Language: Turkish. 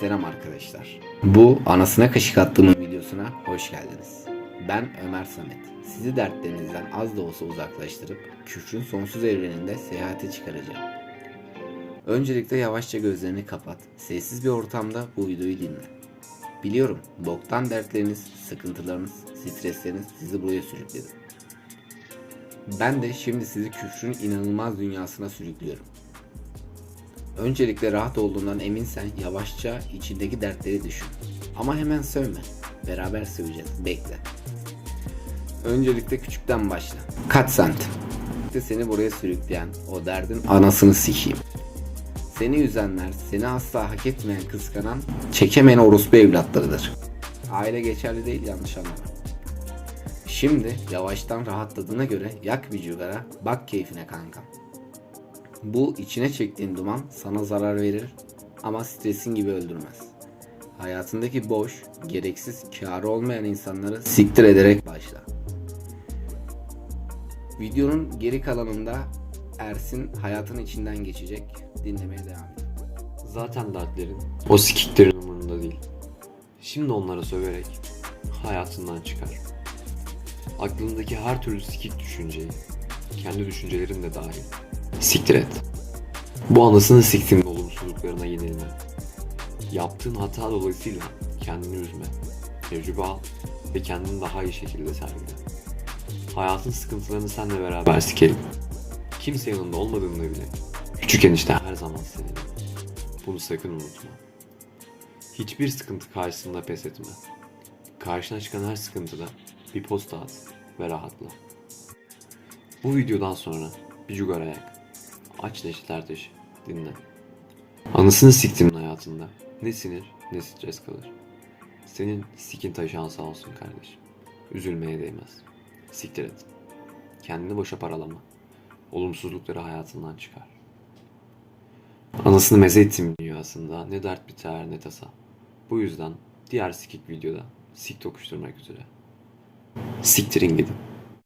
Selam arkadaşlar. Bu anasına kaşık attığımın videosuna hoş geldiniz. Ben Ömer Samet. Sizi dertlerinizden az da olsa uzaklaştırıp küfrün sonsuz evreninde seyahate çıkaracağım. Öncelikle yavaşça gözlerini kapat. Sessiz bir ortamda bu videoyu dinle. Biliyorum boktan dertleriniz, sıkıntılarınız, stresleriniz sizi buraya sürükledi. Ben de şimdi sizi küfrün inanılmaz dünyasına sürüklüyorum. Öncelikle rahat olduğundan eminsen yavaşça içindeki dertleri düşün. Ama hemen sövme. Beraber söveceğiz. Bekle. Öncelikle küçükten başla. Kaç? İşte seni buraya sürükleyen o derdin anasını sikeyim. Seni üzenler, seni asla hak etmeyen, kıskanan, çekemeyen orospu evlatlarıdır. Aile geçerli değil yanlış anlama. Şimdi yavaştan rahatladığına göre yak bir cigara, bak keyfine kankam. Bu içine çektiğin duman sana zarar verir ama stresin gibi öldürmez. Hayatındaki boş, gereksiz, kârı olmayan insanları siktir ederek başla. Videonun geri kalanında Ersin hayatın içinden geçecek. Dinlemeye devam edin. Zaten dertlerin o sikiklerin umurunda değil. Şimdi onlara söverek hayatından çıkar. Aklındaki her türlü sikik düşünceyi, kendi düşüncelerin de dahil, siktir et. Bu anasını siktiğin olumsuzluklarına yenilme. Yaptığın hata dolayısıyla kendini üzme. Tecrübe al ve kendini daha iyi şekilde sergile. Hayatın sıkıntılarını seninle beraber sikelim. Kimse yanında olmadığında bile küçük enişte her zaman senin. Bunu sakın unutma. Hiçbir sıkıntı karşısında pes etme. Karşına çıkan her sıkıntıda bir posta at ve rahatla. Bu videodan sonra bir cugara yak. Aç neşter taşı. Dinle. Anısını siktimin hayatında ne sinir ne stres kalır. Senin sikin taşağın sağ olsun kardeşim. Üzülmeye değmez. Siktir et. Kendini boşa paralama. Olumsuzlukları hayatından çıkar. Anasını meze ettiğim dünyasında ne dert biter ne tasa. Bu yüzden diğer sikik videoda sik tokuşturmak üzere. Siktirin gidin.